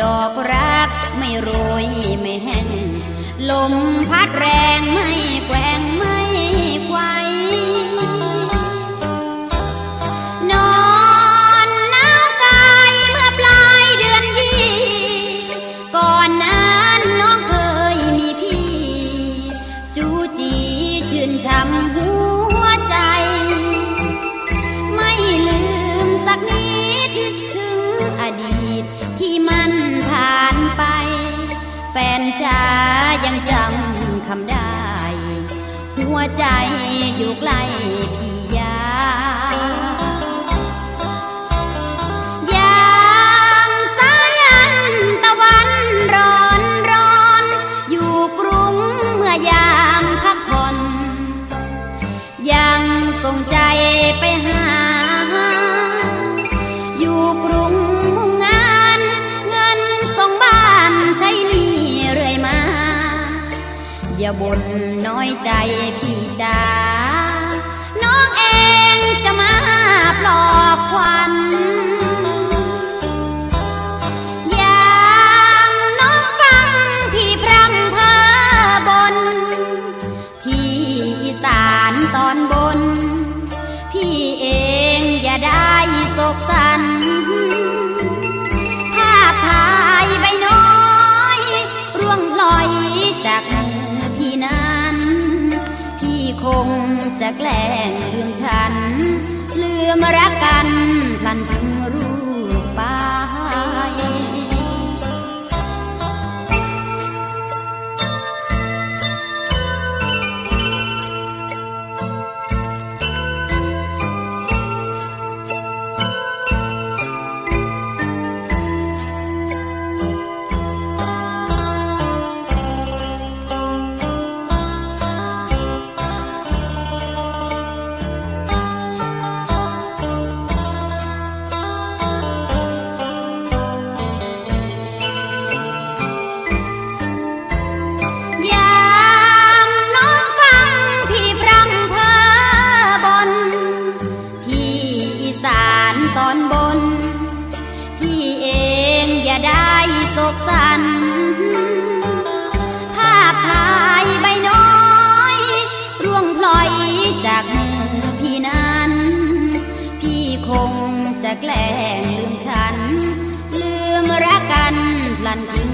ดอกรักไม่โรยไม่แห้ง ลมพัดแรงไม่แกว่งไม่ไกวนอนหนาวกายเมื่อปลายเดือนยี่ก่อนนั้นน้องเคยมีพี่จูจีชื่นช่ำหัวใจ ไม่ลืมสักนิด ถึงอดีตที่มา แฟนจ๋ายังจำคำได้ หัวใจอยู่ใกล้ อย่าบ่นน้อยใจพี่จ๋าน้องเองจะมาปลอบควันอย่างน้องฟังพี่พรำพอบนที่อีสานตอนบน พี่เองอย่าได้โศกสัน คงจะแกล้งลืมฉัน ลืมรักกันพลันถึงรู้ กสันภาพถ่ายใบน้อยร่วงพลอยจากมือพี่นั้น พี่คงจะแกล้งลืมฉัน ลืมรักกันพลันทิ้ง